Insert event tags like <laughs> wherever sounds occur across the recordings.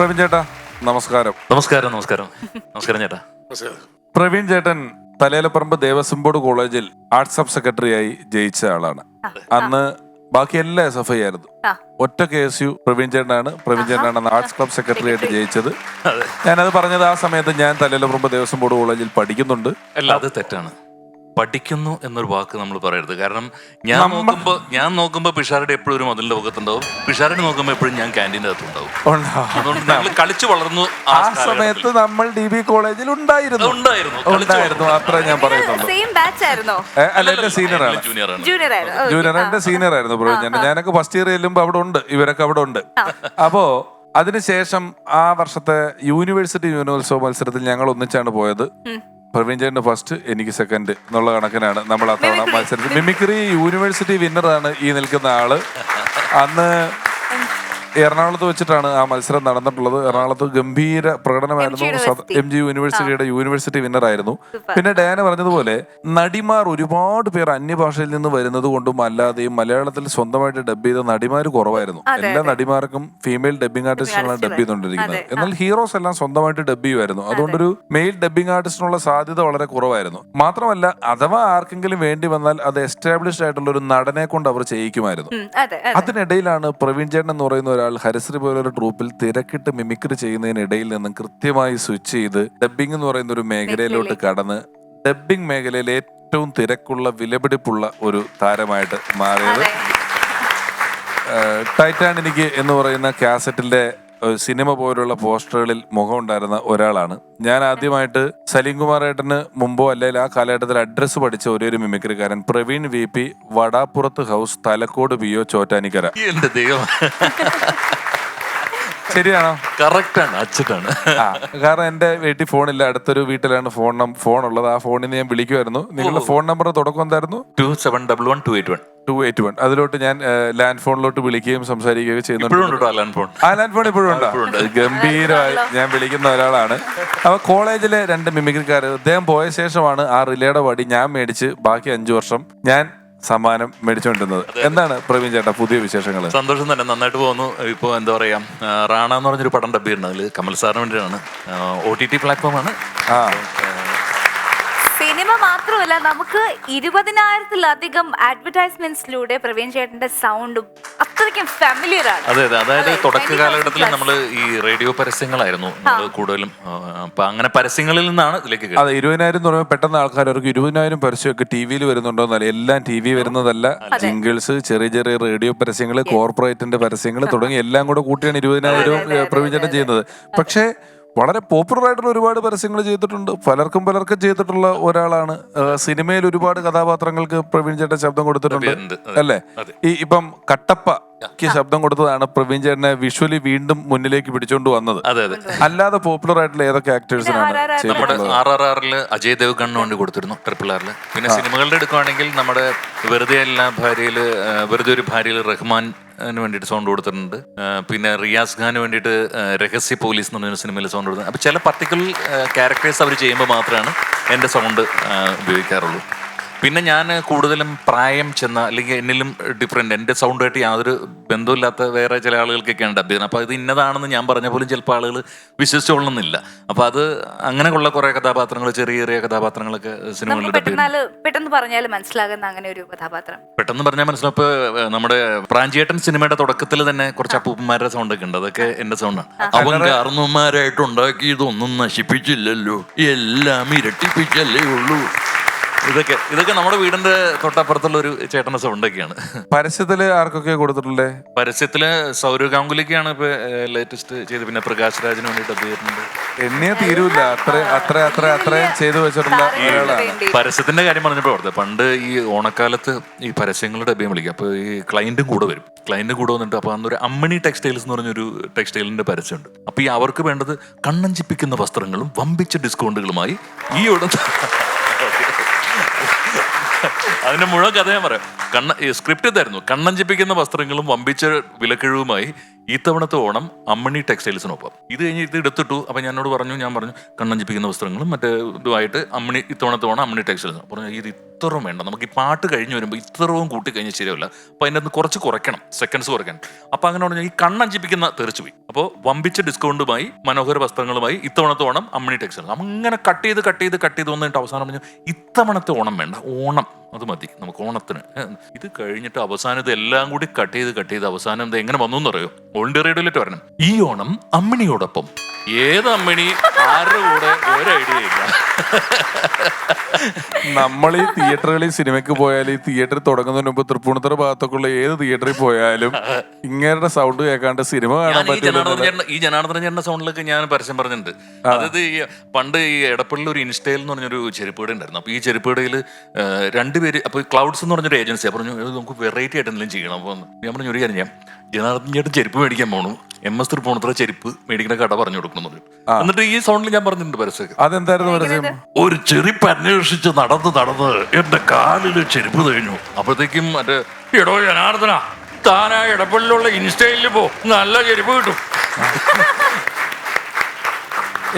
പ്രവീൺ ചേട്ടാ നമസ്കാരം. നമസ്കാരം നമസ്കാരം. നമസ്കാരം ചേട്ടാ. പ്രവീൺ ചേട്ടൻ തലേലപ്പറമ്പ് ദേവസ്വം ബോർഡ് കോളേജിൽ ആർട്സ് സബ് സെക്രട്ടറിയായി ജയിച്ച ആളാണ്. അന്ന് ബാക്കി എല്ലാ എസ് എഫ് ഐ ആയിരുന്നു. ഒറ്റ കെ എസ് യു പ്രവീൺ ചേട്ടനാണ്. പ്രവീൺ ചേട്ടനാണ് ആർട്സ് ക്ലബ് സെക്രട്ടറി ആയിട്ട് ജയിച്ചത്. അതെ. ഞാനത് പറഞ്ഞത് ആ സമയത്ത് ഞാൻ തലേലപ്പറമ്പ് ദേവസ്വം ബോർഡ് കോളേജിൽ പഠിക്കുന്നുണ്ട്. അല്ല അത് തെറ്റാണ്. പഠിക്കുന്നു എന്നൊരു വാക്ക് നമ്മൾ പറയരുത്. കാരണം ഞാൻ നോക്കുമ്പോൾ നോക്കുമ്പോ ഞാൻ നോക്കുമ്പോ പിഷാരുടെ എപ്പോഴും ഒരു മതിലിന്റെ മുഖത്തുണ്ടാവും പിഷാരനെ നോക്കുമ്പോ എപ്പോഴും ഞാൻ ക്യാന്റീന്റെ അകത്തുണ്ടാവും. അതുകൊണ്ട് ഞങ്ങൾ കളിച്ചു വളർന്നു ആ സമയത്ത് നമ്മൾ ഡി ബി കോളേജിൽ ഉണ്ടായിരുന്നു. ഉണ്ടായിരുന്നു. ഉണ്ടായിരുന്നു. അത്രേ ഞാൻ പറയുന്നുള്ളൂ. സെയിം ബാച്ച് ആയിരുന്നോ? ഏ, അല്ല എന്റെ സീനിയറാണ് ആണ്. ജൂനിയർ എന്റെ സീനിയർ ആയിരുന്നു. ഞാൻ ഞാനൊക്കെ ഫസ്റ്റ് ഇയർ ചെല്ലുമ്പോ അവിടെ ഉണ്ട്. ഇവരൊക്കെ അവിടെ ഉണ്ട്. അപ്പോ അതിനുശേഷം ആ വർഷത്തെ യൂണിവേഴ്സിറ്റി യൂണിവേഴ്സോ മത്സരത്തിൽ ഞങ്ങൾ ഒന്നിച്ചാണ് പോയത്. പ്രവീൺ ചേട്ടന് ഫസ്റ്റ് എനിക്ക് സെക്കൻഡ് എന്നുള്ള കണക്കിനാണ് നമ്മൾ അത്തവണ. മത്സരത്തിൽ മിമിക്രി യൂണിവേഴ്സിറ്റി വിന്നറാണ് ഈ നിൽക്കുന്ന ആൾ അന്ന് എറണാകുളത്ത് വെച്ചിട്ടാണ് ആ മത്സരം നടന്നിട്ടുള്ളത്. എറണാകുളത്ത് ഗംഭീര പ്രകടനമായിരുന്നു. University. എം ജി യൂണിവേഴ്സിറ്റിയുടെ യൂണിവേഴ്സിറ്റി വിന്നർ ആയിരുന്നു. പിന്നെ ഡയാന പറഞ്ഞതുപോലെ നടിമാർ ഒരുപാട് പേർ അന്യഭാഷയിൽ നിന്ന് വരുന്നത് കൊണ്ടും അല്ലാതെയും മലയാളത്തിൽ സ്വന്തമായിട്ട് ഡബ് ചെയ്ത നടിമാർ കുറവായിരുന്നു. എല്ലാ. നടിമാർക്കും ഫീമെയിൽ ഡബിംഗ് ആർട്ടിസ്റ്റുകളാണ് ഡബ് ചെയ്തുകൊണ്ടിരിക്കുന്നത്. എന്നാൽ ഹീറോസ് എല്ലാം സ്വന്തമായിട്ട് ഡബ് ചെയ്യുമായിരുന്നു. അതുകൊണ്ടൊരു മെയിൽ ഡബിംഗ് ആർട്ടിസ്റ്റിനുള്ള സാധ്യത വളരെ കുറവായിരുന്നു. മാത്രമല്ല അഥവാ ആർക്കെങ്കിലും വേണ്ടി വന്നാൽ അത് എസ്റ്റാബ്ലിഷ്ഡ് ആയിട്ടുള്ള ഒരു നടനെ കൊണ്ട് അവർ ചെയ്യിക്കുമായിരുന്നു. അതിനിടയിലാണ് പ്രവീൺ ചേട്ടൻ എന്ന് പറയുന്ന ഒരാൾ ഹരിശ്രീ പോലൊരു ട്രൂപ്പിൽ തിരക്കിട്ട് മിമിക്രി ചെയ്യുന്നതിനിടയിൽ നിന്നും കൃത്യമായി സ്വിച്ച് ചെയ്ത് ഡബ്ബിംഗ് എന്ന് പറയുന്ന ഒരു മേഖലയിലോട്ട് കടന്ന് ഡബ്ബിംഗ് മേഖലയിൽ ഏറ്റവും തിരക്കുള്ള വിലപിടിപ്പുള്ള ഒരു താരമായിട്ട് മാറിയത്. ടൈറ്റാൻ എനിക്ക് ടൈറ്റാനിക് എന്ന് പറയുന്ന കാസറ്റിന്റെ സിനിമ പോലുള്ള പോസ്റ്ററുകളിൽ മുഖം ഉണ്ടായിരുന്ന ഒരാളാണ്. ഞാൻ ആദ്യമായിട്ട് സലീം കുമാർ ഏട്ടന് മുമ്പോ അല്ലെങ്കിൽ ആ കാലഘട്ടത്തിൽ അഡ്രസ്സ് പഠിച്ച ഒരേ ഒരു മിമിക്രിക്കാരൻ Praveen V P Vadappurath house Thalakode P O Chottanikkara. ശരിയാണോ? കറക്റ്റ് ആണ് അച്ചട്ടാണ് ആ കാരണം എന്റെ വീട്ടിൽ ഫോൺ ഇല്ല അടുത്തൊരു വീട്ടിലാണ് ഫോൺ നം- ഫോൺ ഉള്ളത് ആ ഫോണിൽ നിന്ന് ഞാൻ വിളിക്കുമായിരുന്നു നിങ്ങളുടെ ഫോൺ നമ്പർ തുടക്കം എന്തായിരുന്നു? Two seven double one two eight one. Two eight one. അതിലോട്ട് ഞാൻ ലാൻഡ് ഫോണിലോട്ട് വിളിക്കുകയും സംസാരിക്കുകയും ഇപ്പോഴും ചെയ്യുന്നുണ്ട് ഉണ്ട് ഫോൺ? ആ ലാൻഡ് ഫോൺ ഇപ്പോഴും ഉണ്ടോ? ഗംഭീരമായി ഞാൻ വിളിക്കുന്ന ഒരാളാണ്. അപ്പൊ കോളേജിലെ രണ്ട് മിമിക്രിക്കാർ അദ്ദേഹം പോയ ശേഷമാണ് ആ റിലേയുടെ വടി ഞാൻ മേടിച്ച് ബാക്കി അഞ്ചു വർഷം ഞാൻ സമ്മാനം മേടിച്ചുകൊണ്ടിരുന്നത്. എന്താണ് പ്രവീൺ ചേട്ടാ പുതിയ വിശേഷങ്ങൾ സന്തോഷം തന്നെ നന്നായിട്ട് പോകുന്നു. ഇപ്പോൾ എന്താ പറയാ റാണ എന്ന് പറഞ്ഞൊരു പടം ഡബ് ചെയ്യുന്നത് അതിൽ കമൽ സാറിന് വേണ്ടിയിട്ടാണ് ഒ ടി ടി പ്ലാറ്റ്ഫോമാണ് ആ മാത്രമല്ല നമുക്ക് ഇരുപതിനായിരത്തിലധികം അഡ്വർടൈസ്മെന്റ്സിലൂടെ പ്രവീൺ ചേട്ടന്റെ സൗണ്ടും അത്രയ്ക്കും ഫാമിലിയർ ആണ്. അതെ അതെ. അതായത് തുടക്കകാലഘട്ടത്തിൽ തുടക്ക കാലഘട്ടത്തിൽ നമ്മൾ ഈ റേഡിയോ പരസ്യങ്ങളായിരുന്നു നമ്മൾ കൂടുതലും അപ്പൊ അങ്ങനെ പരസ്യങ്ങളിൽ നിന്നാണ് ഇതിലേക്ക്. അതെ ഇരുപതിനായിരം എന്ന് പറയുമ്പോൾ പെട്ടെന്ന് ആൾക്കാർ അവർക്ക് ഇരുപതിനായിരം പരസ്യമൊക്കെ ടി വിയിൽ വരുന്നുണ്ടോ എന്നല്ല എല്ലാം ടി വി വരുന്നതല്ല. സിംഗിൾസ് ചെറിയ ചെറിയ റേഡിയോ പരസ്യങ്ങൾ കോർപ്പറേറ്റിന്റെ പരസ്യങ്ങൾ തുടങ്ങി <laughs> എല്ലാം കൂടെ കൂട്ടിയാണ് ഇരുപതിനായിരം പ്രവീചനം ചെയ്യുന്നത്. പക്ഷേ വളരെ പോപ്പുലർ ആയിട്ടുള്ള ഒരുപാട് പരസ്യങ്ങൾ ചെയ്തിട്ടുണ്ട്. പലർക്കും പലർക്കും ചെയ്തിട്ടുള്ള ഒരാളാണ്. സിനിമയിൽ ഒരുപാട് കഥാപാത്രങ്ങൾക്ക് പ്രവീൺ ചേട്ടൻ ശബ്ദം കൊടുത്തിട്ടുണ്ട്. അല്ലേ. ഈ ഇപ്പം കട്ടപ്പ ശബ്ദം കൊടുത്തതാണ് പ്രവീൺ ചേട്ടനെ വിഷ്വലി വീണ്ടും മുന്നിലേക്ക് പിടിച്ചോണ്ട് വന്നത്. അതെ അതെ. അല്ലാതെ പോപ്പുലർ ആയിട്ടുള്ള ഏതൊക്കെ ആക്ടേഴ്സിനാണ് നമ്മുടെ ആർ ആർ ആറിൽ അജയ് ദേവ്ഗണിന് വേണ്ടി കൊടുത്തിരുന്നു ട്രിപ്പിൾ ആറിൽ. പിന്നെ സിനിമകളുടെ എടുക്കുവാണെങ്കിൽ നമ്മുടെ വെറുതെ എല്ലാ ഭാര്യയിൽ വെറുതെ ഒരു ഭാര്യയിൽ റഹ്മാൻ ന് വേണ്ടിയിട്ട് സൗണ്ട് കൊടുത്തിട്ടുണ്ട്. പിന്നെ റിയാസ് ഖാന് വേണ്ടിയിട്ട് രഹസ്യ പോലീസ് എന്ന് പറഞ്ഞൊരു സിനിമയിൽ സൗണ്ട് കൊടുത്തിട്ടുണ്ട്. അപ്പോൾ ചില പർട്ടിക്കുലർ ക്യാരക്ടേഴ്സ് അവർ ചെയ്യുമ്പോൾ മാത്രമാണ് എന്റെ സൗണ്ട് ഉപയോഗിക്കാറുള്ളൂ. പിന്നെ ഞാൻ കൂടുതലും പ്രായം ചെന്ന അല്ലെങ്കിൽ എന്നിലും ഡിഫറെന്റ് എന്റെ സൗണ്ടുമായിട്ട് യാതൊരു ബന്ധമില്ലാത്ത വേറെ ചില ആളുകൾക്കൊക്കെ ഉണ്ട് അഭ്യർത്ഥന അപ്പോൾ ഇത് ഇന്നതാണെന്ന് ഞാൻ പറഞ്ഞ പോലും ചിലപ്പോൾ ആളുകൾ വിശ്വസിച്ചോളണമെന്നില്ല അപ്പോൾ അത് അങ്ങനെയുള്ള കുറേ കഥാപാത്രങ്ങൾ ചെറിയ ചെറിയ കഥാപാത്രങ്ങളൊക്കെ സിനിമകളിൽ പെട്ടെന്ന് പറഞ്ഞാൽ മനസ്സിലാകുന്ന അങ്ങനെ ഒരു കഥാപാത്രം. പെട്ടെന്ന് പറഞ്ഞാൽ മനസ്സിലാവും. ഇപ്പോൾ നമ്മുടെ പ്രാഞ്ചിയേട്ടൻ സിനിമയുടെ തുടക്കത്തിൽ തന്നെ കുറച്ച് അപ്പൂപ്പന്മാരുടെ സൗണ്ട് ഒക്കെ ഉണ്ട്. അതൊക്കെ എന്റെ സൗണ്ടാണ് അവൻ കാരണവന്മാരായിട്ട് ഉണ്ടാക്കിയതൊന്നും നശിപ്പിച്ചില്ലല്ലോ. എല്ലാം ഇരട്ടിപ്പിച്ചല്ലേ ഉള്ളൂ. ഇതൊക്കെ ഇതൊക്കെ നമ്മുടെ വീടിന്റെ തൊട്ടപ്പുറത്തുള്ള ഒരു ചേട്ടന്റെ സൗണ്ട് ഒക്കെയാണ് പരസ്യത്തിൽ ആർക്കൊക്കെ കൊടുത്തിട്ടുള്ളേ? പരസ്യത്തിൽ സൗരവ് ഗാംഗുലിക്കാണ് ഇപ്പൊ ലേറ്റസ്റ്റ് ചെയ്ത്. പിന്നെ പ്രകാശ് രാജിന് വേണ്ടിട്ട് അദ്ദേഹത്തിനുണ്ട് എന്നെ തീരൂല. അത്ര അത്ര അത്ര അത്രയും ചെയ്തു വെച്ചിട്ടുള്ള ഒരാളാണ്. പരസ്യത്തിന്റെ കാര്യം പറഞ്ഞപ്പോൾ ഓർത്തത് പണ്ട് ഈ ഓണക്കാലത്ത് ഈ പരസ്യങ്ങളുടെ ഡബ്ബയും വിളിക്കുക. അപ്പോൾ ഈ ക്ലയന്റും കൂടെ വരും. ക്ലയന്റ് കൂടെ വന്നിട്ട് അപ്പോൾ അന്നൊരു അമ്മണി ടെക്സ്റ്റൈൽസ് എന്ന് പറഞ്ഞൊരു ടെക്സ്റ്റൈലിന്റെ പരസ്യമുണ്ട്. അപ്പോൾ ഈ അവർക്ക് വേണ്ടത് കണ്ണഞ്ചിപ്പിക്കുന്ന വസ്ത്രങ്ങളും വമ്പിച്ച ഡിസ്കൗണ്ടുകളുമായി ഈ ഉടൻ അതിന്റെ മുഴുവൻ കഥ ഞാൻ പറയാം. കണ്ണ സ്ക്രിപ്റ്റ് ഇതായിരുന്നു. കണ്ണഞ്ചിപ്പിക്കുന്ന വസ്ത്രങ്ങളും വമ്പിച്ച വിലക്കിഴിവുമായി ഇത്തവണത്തെ ഓണം അമ്മണി ടെക്സ്റ്റൈൽസിനൊപ്പം. ഇത് കഴിഞ്ഞ് ഇത് എടുത്തിട്ടു. അപ്പം ഞാനോട് പറഞ്ഞു ഞാൻ പറഞ്ഞു കണ്ണഞ്ചിപ്പിക്കുന്ന വസ്ത്രങ്ങളും മറ്റേ ഇതുമായിട്ട് അമ്മണി ഇത്തവണത്തെ ഓണം അമ്മണി ടെക്സ്റ്റൈൽസ് പറഞ്ഞു ഇത് ഇത്രയും വേണ്ട. നമുക്ക് ഈ പാട്ട് കഴിഞ്ഞ് വരുമ്പോൾ ഇത്രയും കൂട്ടി കഴിഞ്ഞാൽ ശരിയല്ല അപ്പം അതിന്റെ അകത്ത് കുറച്ച് കുറയ്ക്കണം. സെക്കൻഡ്സ് കുറയ്ക്കണം. അപ്പം അങ്ങനെ പറഞ്ഞാൽ ഈ കണ്ണഞ്ചിപ്പിക്കുന്ന തെറിച്ചു പോയി. അപ്പോൾ വമ്പിച്ച ഡിസ്കൗണ്ടുമായി മനോഹര വസ്ത്രങ്ങളുമായി ഇത്തവണത്തെ ഓണം അമ്മണി ടെക്സ്റ്റൈൽസ് അങ്ങനെ കട്ട് ചെയ്ത് കട്ട് ചെയ്ത് കട്ട് ചെയ്ത് വന്നിട്ട് അവസാനം പറഞ്ഞു ഇത്തവണത്തെ ഓണം വേണ്ട. ഓണം. അത് മതി. നമുക്ക് ഓണത്തിന്. ഇത് കഴിഞ്ഞിട്ട് അവസാനം ഇത് എല്ലാം കൂടി കട്ട് ചെയ്ത് കട്ട് ചെയ്ത് അവസാനം ഇത് എങ്ങനെ വന്നു എന്നറിയോ? ഇന്ത്യ വരണം. ഈ ഓണം അമ്മിണിയോടൊപ്പം. ഏത് അമ്മിണി ആരുടെ കൂടെ ഒരു ഐഡിയ ഇല്ല. നമ്മൾ ഈ തിയേറ്ററുകളിൽ സിനിമയ്ക്ക് പോയാൽ ഈ തിയേറ്റർ തുടങ്ങുന്നതിന് മുമ്പ് തൃപ്പൂണിത്തുറ ഭാഗത്തൊക്കെയുള്ള ഏത് തിയേറ്ററിൽ പോയാലും ഇങ്ങനെ സൗണ്ട് കേൾക്കാണ്ട് സിനിമ കാണാൻ ഞാൻ ഈ ജനാർദ്ദന പറ്റില്ല ചേട്ടൻ ഈ ജനാർദ്ദന ചേട്ടന്റെ സൗണ്ടിലൊക്കെ ഞാൻ പരസ്യം പറഞ്ഞിട്ടുണ്ട്. അതായത് ഈ പണ്ട് ഈ എടപ്പള്ളിൽ ഒരു ഇൻസ്റ്റയിൽ എന്ന് പറഞ്ഞൊരു ചെരുപ്പേട ഉണ്ടായിരുന്നു. അപ്പൊ ഈ ചെരുപ്പേടയിൽ രണ്ടുപേര് അപ്പൊ ക്ലൗഡ്സ് എന്ന് പറഞ്ഞൊരു ഏജൻസി പറഞ്ഞു "ഇത് നമുക്ക് വെറൈറ്റി ആയിട്ട് എന്തെങ്കിലും ചെയ്യണം. അപ്പൊ ഞാൻ പറഞ്ഞു ഒരു കാര്യം ഞാൻ ജനാർദ്ദൻ ചേട്ടൻ ചെരുപ്പ് മേടിക്കാൻ പോണു. എം എസ് പോണത്ര ചെരുപ്പ് മേടിക്കുന്ന കട പറഞ്ഞു പറഞ്ഞു. എന്നിട്ട് ഈ സൗണ്ടിൽ ഞാൻ പറഞ്ഞിട്ടുണ്ട് അതെന്തായിരുന്നു പരസ്യം? ഒരു ചെരുപ്പ് അന്വേഷിച്ച് നടന്ന് നടന്ന് എന്റെ കാലിൽ ചെരുപ്പ് തഴിഞ്ഞു അപ്പോഴത്തേക്കും മറ്റേ എടോ ജനാർദ്ദന താനാ ഇടപ്പള്ളിലുള്ള ഇൻസ്റ്റയിൽ പോ നല്ല ചെരുപ്പ് കിട്ടും.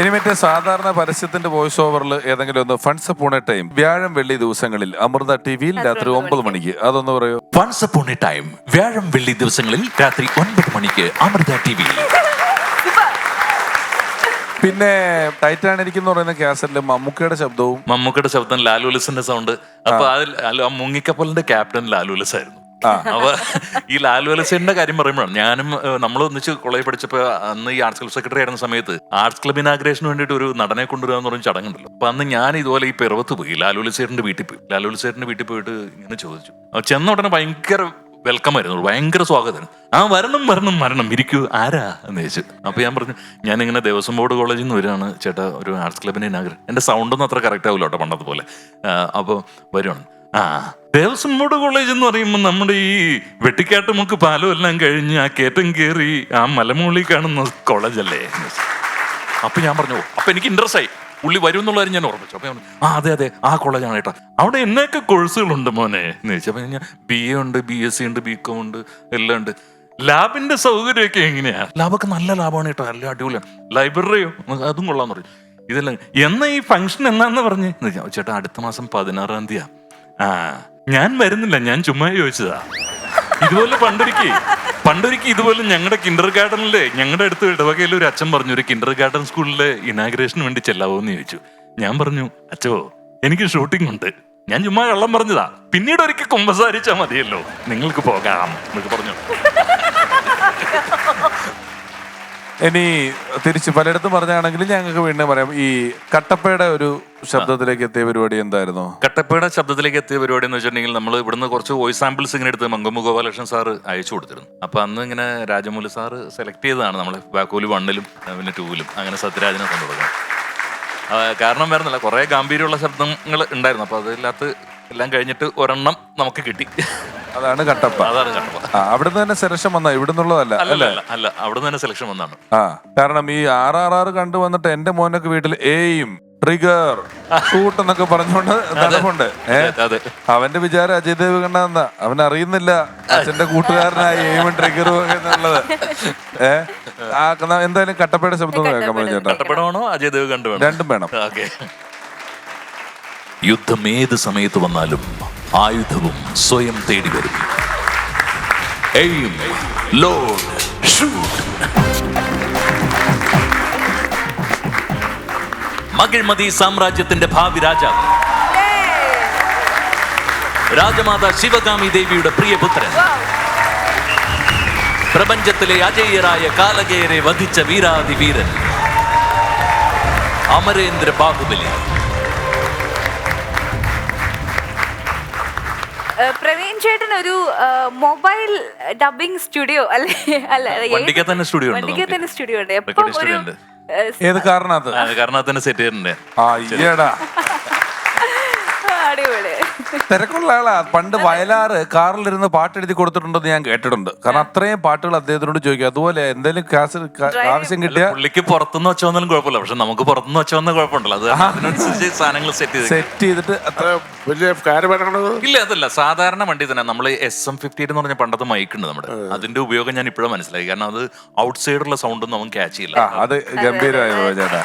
ഇനി മറ്റേ സാധാരണ പരസ്യത്തിന്റെ വോയിസ് ഓവറിൽ ഏതെങ്കിലും ഒന്ന് ഫണ്ട്സ് അപ്പോൺ എ ടൈം വ്യാഴം വെള്ളി ദിവസങ്ങളിൽ അമൃത ടി വിയിൽ രാത്രി ഒമ്പത് മണിക്ക്. അതൊന്ന് പറയോ. വൺസ് അപ്പോൺ എ ടൈം വ്യാഴം വെള്ളി ദിവസങ്ങളിൽ രാത്രി ഒൻപത് മണിക്ക് അമൃത ടി വിയിൽ. പിന്നെ ടൈറ്റാനിക് എന്ന് പറയുന്ന കാസറ്റിൽ മമ്മൂക്കയുടെ ശബ്ദവും മമ്മൂക്കയുടെ ശബ്ദം ലാലുലിസിന്റെ സൗണ്ട് അപ്പൊ അതിൽ ആ മുങ്ങിക്കപ്പലിന്റെ ക്യാപ്റ്റൻ ലാലുലിസ് ആയിരുന്നു. അപ്പൊ ഈ ലാൽ വലസേന്റെ കാര്യം പറയുമ്പോഴാണ്. ഞാനും നമ്മൾ ഒന്നിച്ച് കോളേജ് പഠിച്ചപ്പോ അന്ന് ഈ ആർട്സ് ക്ലബ് സെക്രട്ടറി ആയിരുന്ന സമയത്ത് ആർട്സ് ക്ലബ് ഇനാഗ്രേഷന് വേണ്ടിയിട്ട് ഒരു നടനെ കൊണ്ടുവരിക എന്ന് പറഞ്ഞ ചടങ്ങുണ്ടല്ലോ. അപ്പൊ അന്ന് ഞാൻ ഇതുപോലെ ഈ പിറവത്ത് പോയി ലാൽ വലസേറിന്റെ വീട്ടിൽ പോയി. ലാൽ വലസേറിന്റെ വീട്ടിൽ പോയിട്ട് ഇങ്ങനെ ചോദിച്ചു. ചെന്ന ഉടനെ ഭയങ്കര വെൽക്കം ആയിരുന്നു ഭയങ്കര സ്വാഗതം. ആ വരണം വരണം വരണം ഇരിക്കൂ ആരാ? എന്ന് ചോദിച്ചു. അപ്പൊ ഞാൻ പറഞ്ഞു ഞാൻ ഇങ്ങനെ ദേവസ്വം ബോർഡ് കോളേജിൽ നിന്ന് വരികയാണ് ചേട്ടാ ഒരു ആർട്സ് ക്ലബിന്റെ ഇനാഗ്രഹം എന്റെ സൗണ്ട് ഒന്നും അത്ര കറക്റ്റ് ആവില്ല കേട്ടോ പോലെ അപ്പോൾ വരുവാണ്. ആ. ദേവസ്വം ബോർഡ് കോളേജ് എന്ന് പറയുമ്പോൾ നമ്മുടെ ഈ വെട്ടിക്കാട്ടുമുക്ക് പാലം എല്ലാം കഴിഞ്ഞ് ആ കേറ്റം കയറി ആ മലമുകളിൽ കാണുന്ന കോളേജല്ലേ. അപ്പൊ ഞാൻ പറഞ്ഞു "ഓ, അപ്പൊ എനിക്ക് ഇൻട്രസ്റ്റ് ആയി. ഉള്ളി വരും എന്നുള്ള കാര്യം ഞാൻ ഓർമ്മിച്ചു അപ്പൊ ആ അതെ അതെ ആ കോളേജാണ് കേട്ടോ. അവിടെ എന്നൊക്കെ കോഴ്സുകളുണ്ട് മോനെ. എന്ന് ഞാൻ ബി എ ഉണ്ട് ബി എസ് സി ഉണ്ട് ബി കോം ഉണ്ട് എല്ലാം ഉണ്ട്. ലാബിന്റെ സൗകര്യമൊക്കെ എങ്ങനെയാ? ലാബൊക്കെ നല്ല ലാബാണ് കേട്ടോ നല്ല അടിപൊളിയാണ്. ലൈബ്രറിയോ അതും കൊള്ളാന്ന് പറഞ്ഞു. ഇതെല്ലാം എന്നാ ഈ ഫംഗ്ഷൻ എന്നാന്ന് പറഞ്ഞ്? ചേട്ടാ അടുത്ത മാസം പതിനാറാം തീയതിയാ. ആ. ഞാൻ വരുന്നില്ല ഞാൻ ചുമ്മാ ചോദിച്ചതാ. ഇതുപോലെ പണ്ടൊരുക്കി പണ്ടൊരിക്കൽ ഇതുപോലെ ഞങ്ങളുടെ കിൻഡർ ഗാർഡനിലെ ഞങ്ങളുടെ അടുത്ത് ഇടവകയിൽ ഒരു അച്ഛൻ പറഞ്ഞു ഒരു കിൻഡർ ഗാർഡൻ സ്കൂളിലെ ഇനാഗ്രേഷന് വേണ്ടി ചെല്ലാവോ എന്ന് ചോദിച്ചു. ഞാൻ പറഞ്ഞു അച്ഛോ എനിക്ക് ഷൂട്ടിംഗ് ഉണ്ട്. ഞാൻ ചുമ്മാ കള്ളം പറഞ്ഞതാ. പിന്നീട് ഒരിക്കൽ കുമ്പസാരിച്ചാ മതിയല്ലോ. നിങ്ങൾക്ക് പോകാം. എന്നൊക്കെ പറഞ്ഞു. <laughs> ഇനി തിരിച്ച് പലയിടത്തും പറഞ്ഞാണെങ്കിലും ഞങ്ങൾക്ക് വീണ്ടും പറയാം. ഈ കട്ടപ്പയുടെ ഒരു ശബ്ദത്തിലേക്ക് എത്തിയ പരിപാടി എന്തായിരുന്നു? കട്ടപ്പയുടെ ശബ്ദത്തിലേക്ക് എത്തിയ പരിപാടി എന്ന് വെച്ചിട്ടുണ്ടെങ്കിൽ നമ്മൾ ഇവിടുന്ന് കുറച്ച് വോയിസ് സാമ്പിൾസ് ഇങ്ങനെ എടുത്ത് മങ്കമ്മ ഗോപാലകൃഷ്ണൻ സാറ് അയച്ചു കൊടുത്തിരുന്നു. അപ്പൊ അന്ന് ഇങ്ങനെ രാജമൂലി സാറ് സെലക്ട് ചെയ്തതാണ് നമ്മളെ. ബാക്കോലി വണ്ണിലും പിന്നെ ടൂവിലും അങ്ങനെ സത്യരാജനെ കൊണ്ടുപോകുന്നത് കാരണം വരുന്നില്ല കുറെ ഗാംഭീര്യമുള്ള ശബ്ദങ്ങൾ ഉണ്ടായിരുന്നു. അപ്പൊ അതിനകത്ത് എല്ലാം കഴിഞ്ഞിട്ട് ഒരെണ്ണം നമുക്ക് കിട്ടി. അതാണ് കട്ടപ്പ. അതാണ് കട്ടപ്പ. ആ അവിടുന്ന് തന്നെ സെലക്ഷൻ വന്ന? ഇവിടുന്നുള്ളതല്ല അല്ല അല്ല? അല്ല അവിടുന്ന് തന്നെ സെലക്ഷൻ വന്നാണ്. ആ കാരണം ഈ ആർ ആർ ആർ കണ്ടു വന്നിട്ട് എന്റെ മോനൊക്കെ വീട്ടിൽ എയും ട്രിഗർ ഷൂട്ട് എന്നൊക്കെ പറഞ്ഞുകൊണ്ട് നടപ്പുണ്ട്. ഏ? അതെ അവന്റെ വിചാരം അജയ് ദേവ് കണ്ടെന്ന അവൻ അറിയുന്നില്ല. അച്ഛന്റെ കൂട്ടുകാരനായ എയിമും ട്രിഗറും ഒക്കെ എന്നുള്ളത്. ഏ? ആ എന്നാ എന്തായാലും കട്ടപ്പയുടെ ശബ്ദം കേൾക്കാൻ പറഞ്ഞു ചേട്ടാ. കട്ടപ്പടമാണോ അജയ് ദേവ് കണ്ടു വേണം? രണ്ടും വേണം. ഓക്കെ. യുദ്ധം ഏത് സമയത്ത് വന്നാലും ആയുധവും സ്വയം തേടി വരും. മകിഴ്മതി സാമ്രാജ്യത്തിന്റെ ഭാവി രാജാവ്. രാജമാതാ ശിവകാമി ദേവിയുടെ പ്രിയപുത്രൻ പ്രപഞ്ചത്തിലെ അജയ്യരായ കാലകേയരെ വധിച്ച വീരാതി വീരൻ. അമരേന്ദ്ര ബാഹുബലി. പ്രവീൺ ചേട്ടൻ ഒരു മൊബൈൽ ഡബിംഗ് സ്റ്റുഡിയോ അല്ലെ? അല്ല തന്നെ സ്റ്റുഡിയോ ഉണ്ട് വണ്ടിക്ക് തന്നെ സ്റ്റുഡിയോ ഉണ്ട്. എപ്പം ഒരു ഏത് കാരണത്ത് കാരണം തന്നെ സെറ്റ് ചെയ്തിട്ടുണ്ട്. ആ ഈയടാ തിരക്കുള്ള ആളാ. പണ്ട് വയലാറ് കാറിലിരുന്ന് പാട്ടെഴുതി കൊടുത്തിട്ടുണ്ടെന്ന് ഞാൻ കേട്ടിട്ടുണ്ട്. കാരണം അത്രയും പാട്ടുകൾ അദ്ദേഹത്തിനോട് ചോദിക്കും. അതുപോലെ എന്തെങ്കിലും കാസ് ആവശ്യം കിട്ടിയ പുള്ളിക്ക് പുറത്തുനിന്ന് വെച്ചോന്നാലും കുഴപ്പമില്ല. പക്ഷെ നമുക്ക് പുറത്തുനിന്ന് വെച്ച വന്ന കുഴപ്പമുണ്ടല്ലോ. അത് അതിനനുസരിച്ച് സാധനങ്ങൾ സെറ്റ് ചെയ്ത് സെറ്റ് ചെയ്തിട്ട് അത്ര അത്? വലിയ ഇല്ല അതല്ല. സാധാരണ വണ്ടി തന്നെ. നമ്മൾ എസ് എം ഫിഫ്റ്റി എന്ന് പറഞ്ഞ പണ്ടത്തെ മൈക്ക് ഉണ്ട് നമ്മുടെ. അതിന്റെ ഉപയോഗം ഞാൻ ഇപ്പോഴും മനസ്സിലായി കാരണം അത് ഔട്ട് സൈഡുള്ള സൗണ്ടൊന്നും അവൻ ക്യാച്ച് ചെയ്യില്ല. ആ അത് ഗംഭീരമായി ചേട്ടാ.